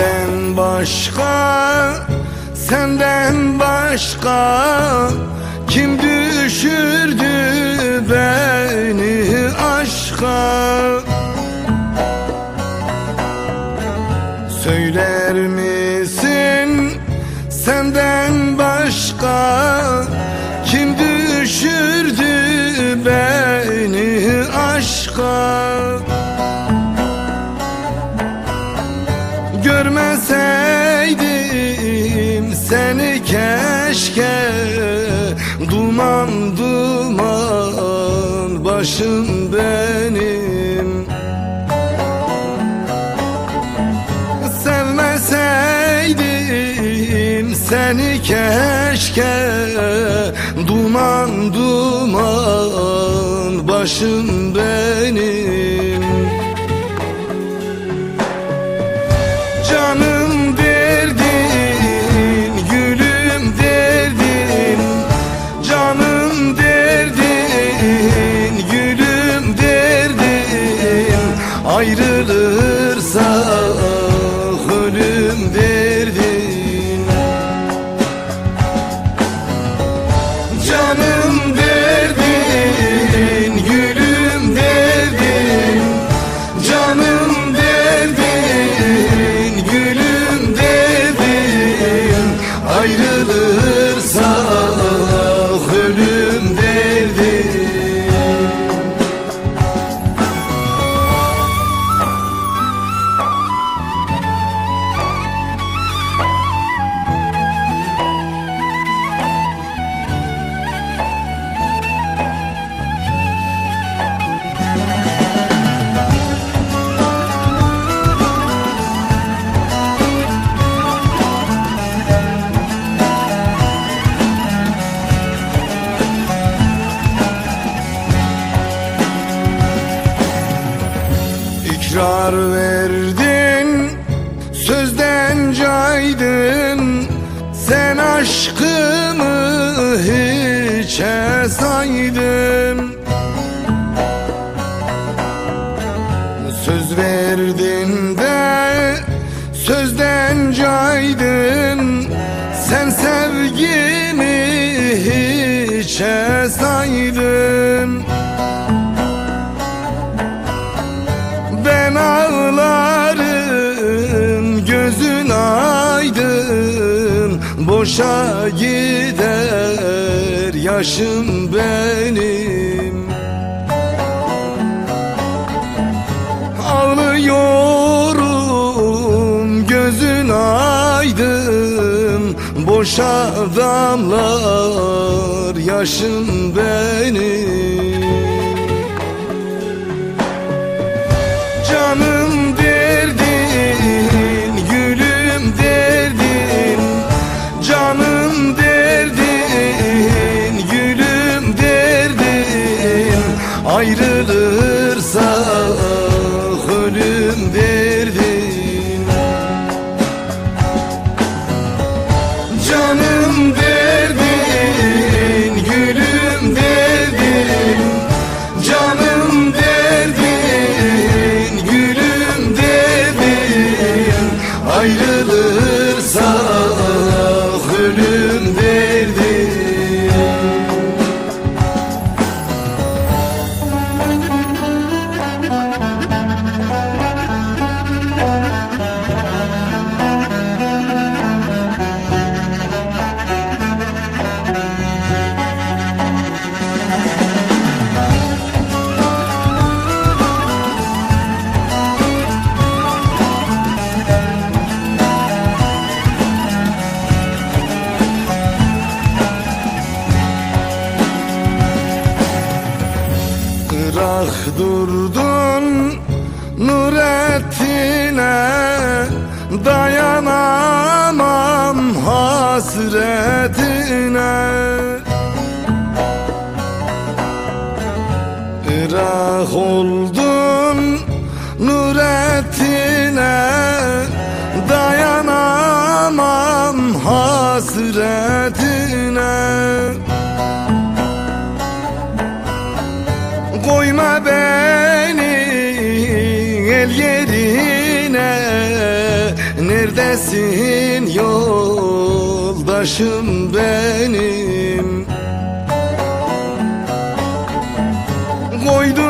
Senden başka, senden başka Kim düşürdü beni aşka seni keşke Duman duman başım benim. Sevmeseydim seni keşke Duman duman başım benim İkrar verdin, sözden caydın. Sen aşkımı hiçe saydın. Söz verdin de sözden caydın. Sen sevgimi hiçe saydın Boşa gider yaşım benim. Ağlıyorum gözün aydın Boşa damlar yaşım benim Ayrılırsa ölüm derdin Canım derdin, gülüm derdin Canım derdin, gülüm derdin Ayrılırsa Nurettin'e Dayanamam hasretine. Irak oldun Nurettin'e Dayanamam hasretine. Koyma beni el yerine Neredesin yoldaşım benim